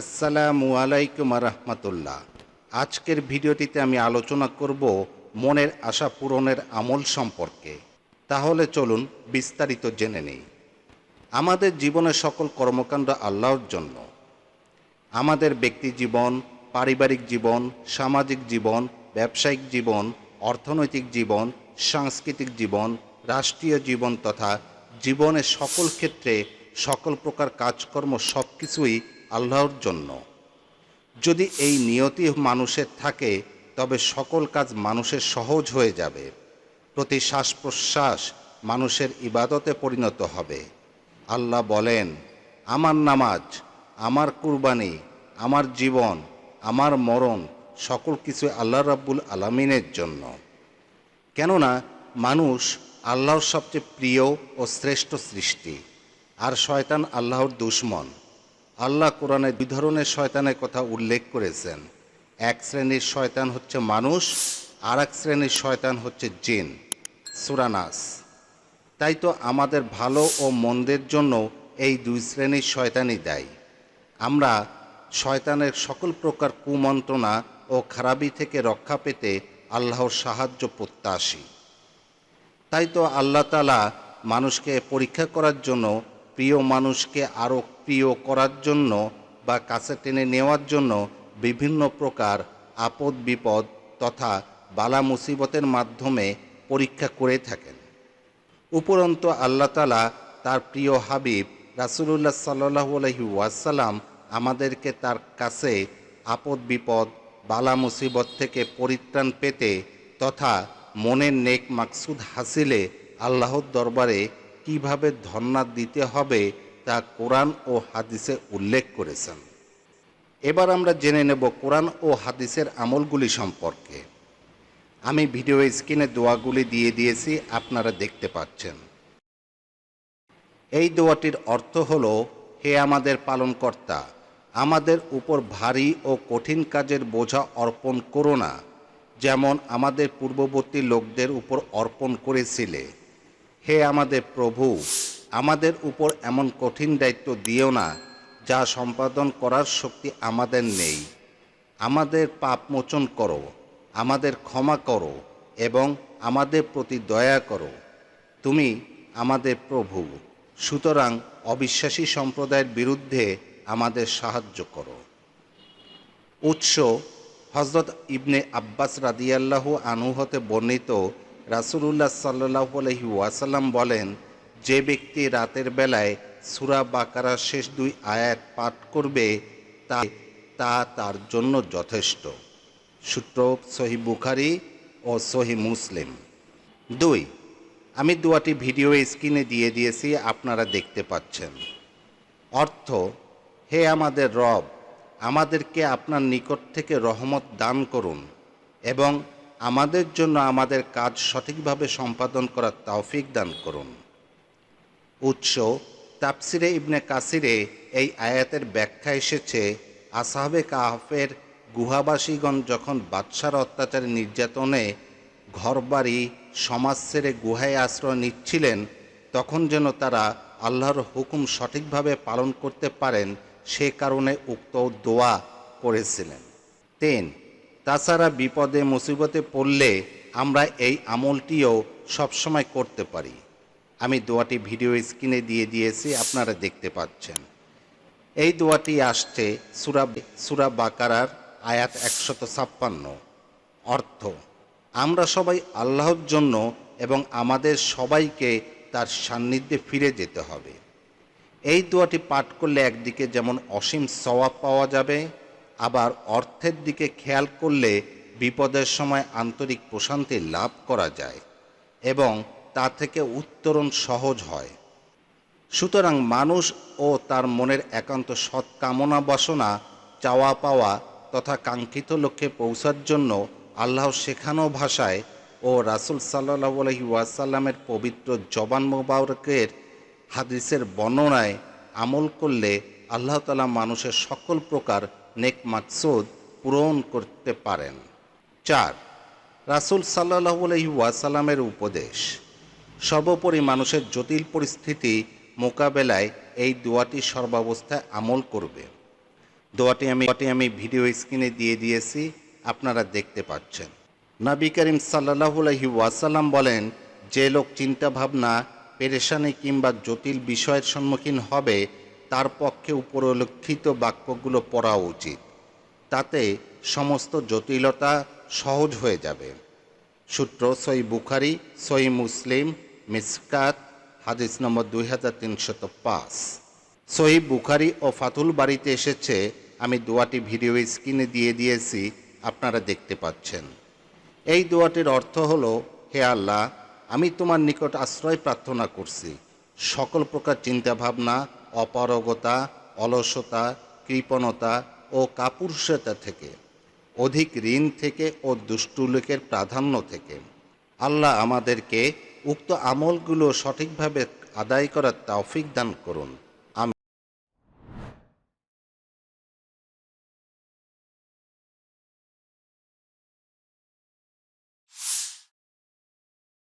আসসালামু আলাইকুম রহমতুল্লাহ আজকের ভিডিওটিতে আমি আলোচনা করব মনের আশা পূরণের আমল সম্পর্কে। তাহলে চলুন বিস্তারিত জেনে নেই। আমাদের জীবনের সকল কর্মকাণ্ড আল্লাহর জন্য। আমাদের ব্যক্তি জীবন, পারিবারিক জীবন, সামাজিক জীবন, ব্যবসায়িক জীবন, অর্থনৈতিক জীবন, সাংস্কৃতিক জীবন, রাষ্ট্রীয় জীবন তথা জীবনের সকল ক্ষেত্রে সকল প্রকার কাজকর্ম সব কিছুই আল্লাহর জন্য। যদি এই নিয়তি মানুষের থাকে, তবে সকল কাজ মানুষের সহজ হয়ে যাবে। প্রতি শ্বাস প্রশ্বাস মানুষের ইবাদতে পরিণত হবে। আল্লাহ বলেন, আমার নামাজ, আমার কুরবানি, আমার জীবন, আমার মরণ সকল কিছু আল্লাহ রাব্বুল আলমিনের জন্য। কেননা মানুষ আল্লাহর সবচেয়ে প্রিয় ও শ্রেষ্ঠ সৃষ্টি, আর শয়তান আল্লাহর দুশ্মন। আল্লাহ কোরআনে দুই ধরনের শয়তানের কথা উল্লেখ করেছেন। এক শ্রেণির শয়তান হচ্ছে মানুষ আর এক শ্রেণির শয়তান হচ্ছে জিন। সুরানাস তাই তো আমাদের ভালো ও মন্দের জন্য এই দুই শ্রেণির শয়তানই দেয়। আমরা শয়তানের সকল প্রকার কুমন্ত্রণা ও খারাপি থেকে রক্ষা পেতে আল্লাহর সাহায্য প্রত্যাশী। তাই তো আল্লাহ তালা মানুষকে পরীক্ষা করার জন্য প্রিয় মানুষকে আরও প্রিয় করার জন্য বা কাছে টেনে নেওয়ার জন্য বিভিন্ন প্রকার আপদ বিপদ তথা বালা মুসিবতের মাধ্যমে পরীক্ষা করে থাকেন। উপরন্ত আল্লাহ তালা তার প্রিয় হাবিব রাসুলুল্লাহ সাল্লাহ আলহি ওয়াসাল্লাম আমাদেরকে তার কাছে আপদ বিপদ, বালা মুসিবত থেকে পরিত্রাণ পেতে তথা মনের নেক মাকসুদ হাসিলে আল্লাহর দরবারে কীভাবে ধর্ণা দিতে হবে তা কোরআন ও হাদিসে উল্লেখ করেছেন। এবার আমরা জেনে নেব কোরআন ও হাদিসের আমলগুলি সম্পর্কে। আমি ভিডিও স্ক্রিনে দোয়াগুলি দিয়ে দিয়েছি, আপনারা দেখতে পাচ্ছেন। এই দোয়াটির অর্থ হল, হে আমাদের পালনকর্তা, আমাদের উপর ভারী ও কঠিন কাজের বোঝা অর্পণ করো না, যেমন আমাদের পূর্ববর্তী লোকদের উপর অর্পণ করেছিলে। হে আমাদের প্রভু, আমাদের উপর এমন কঠিন দায়িত্ব দিও না, যা সম্পাদন করার শক্তি আমাদের নেই। আমাদের পাপ মোচন করো, আমাদের ক্ষমা করো এবং আমাদের প্রতি দয়া করো। তুমি আমাদের প্রভু, সুতরাং অবিশ্বাসী সম্প্রদায়ের বিরুদ্ধে আমাদের সাহায্য করো। উৎস হজরত ইবনে আব্বাস রাদিয়াল্লাহু আনহু হতে বর্ণিত রাসুলুল্লাহ সাল্লাহ আলহি ওয়াসাল্লাম বলেন, যে ব্যক্তি রাতের বেলায় সুরা বাকারার শেষ দুই আয়াত পাঠ করবে, তা তা তার জন্য যথেষ্ট। সূত্র সহি বুখারি ও সহি মুসলিম। দুই, আমি দুয়াটি ভিডিও স্ক্রিনে দিয়ে দিয়েছি, আপনারা দেখতে পাচ্ছেন। অর্থ, হে আমাদের রব, আমাদেরকে আপনার নিকট থেকে রহমত দান করুন এবং আমাদের জন্য আমাদের কাজ সঠিকভাবে সম্পাদন করার তৌফিক দান করুন। উৎস তাপসিরে ইবনে কাসিরে এই আয়াতের ব্যাখ্যা এসেছে, আসাহাবে কাহাফের গুহাবাসীগণ যখন বাদশার অত্যাচারে নির্যাতনে ঘরবাড়ি, সমাজ ছেড়ে গুহায় আশ্রয় নিচ্ছিলেন, তখন যেন তারা আল্লাহর হুকুম সঠিকভাবে পালন করতে পারেন, সে কারণে উক্ত দোয়া করেছিলেন। তিন তাছাড়া বিপদে, মুসিবতে পড়লে আমরা এই আমলটিও সবসময় করতে পারি। আমি দোয়াটি ভিডিও স্ক্রিনে দিয়ে দিয়েছি, আপনারা দেখতে পাচ্ছেন। এই দোয়াটি আসছে সুরা সুরা বাকারার আয়াত একশত ছাপ্পান্ন। অর্থ, আমরা সবাই আল্লাহর জন্য এবং আমাদের সবাইকে তার সান্নিধ্যে ফিরে যেতে হবে। এই দোয়াটি পাঠ করলে একদিকে যেমন অসীম সওয়াব পাওয়া যাবে আবার অর্থের দিকে খেয়াল করলে বিপদের সময় আন্তরিক প্রশান্তি লাভ করা যায় এবং তা থেকে উত্তরণ সহজ হয়। সুতরাং মানুষ ও তার মনের একান্ত সৎ কামনা বাসনা, চাওয়া পাওয়া তথা কাঙ্ক্ষিত লক্ষ্যে পৌঁছার জন্য আল্লাহ শেখানো ভাষায় ও রাসুল সাল্লাহ আলহি ওয়াসাল্লামের পবিত্র জবান মোবারকের হাদিসের বর্ণনায় আমল করলে আল্লাহ তালা মানুষের সকল প্রকার নেক মাকসুদ পূরণ করতে পারেন। চার, রাসুল সাল্লাহ ওয়াসাল্লামের উপদেশ। সর্বোপরি মানুষের জটিল পরিস্থিতি মোকাবেলায় এই দোয়াটি সর্বাবস্থায় আমল করবে। দোয়াটি আমি আমি ভিডিও স্ক্রিনে দিয়ে দিয়েছি, আপনারা দেখতে পাচ্ছেন। নবী করিম সাল্লাহু আলহি ওয়াসাল্লাম বলেন, যে লোক চিন্তা ভাবনা পেরেশানি কিংবা জটিল বিষয়ের সম্মুখীন হবে তার পক্ষে উপরোল্লিখিত বাক্যগুলো পড়া উচিত। তাতে সমস্ত জটিলতা সহজ হয়ে যাবে। সূত্র সই বুখারি, সই মুসলিম, মিসকাত, হাদিস নম্বর দুই হাজার তিনশত পাঁচ। সহি বুখারি ও ফাতুল বাড়িতে এসেছে, আমি দোয়াটি ভিডিও স্ক্রিনে দিয়ে দিয়েছি, আপনারা দেখতে পাচ্ছেন। এই দোয়াটির অর্থ হলো, হে আল্লাহ, আমি তোমার নিকট আশ্রয় প্রার্থনা করছি। সকল প্রকার চিন্তাভাবনা অপারগতা, অলসতা, কৃপণতা ও কাপুরুষতা থেকে, অধিক ঋণ থেকে ও দুষ্টুলোকের প্রাধান্য থেকে। আল্লাহ আমাদেরকে উক্ত আমলগুলো সঠিকভাবে আদায় করার তৌফিক দান করুন।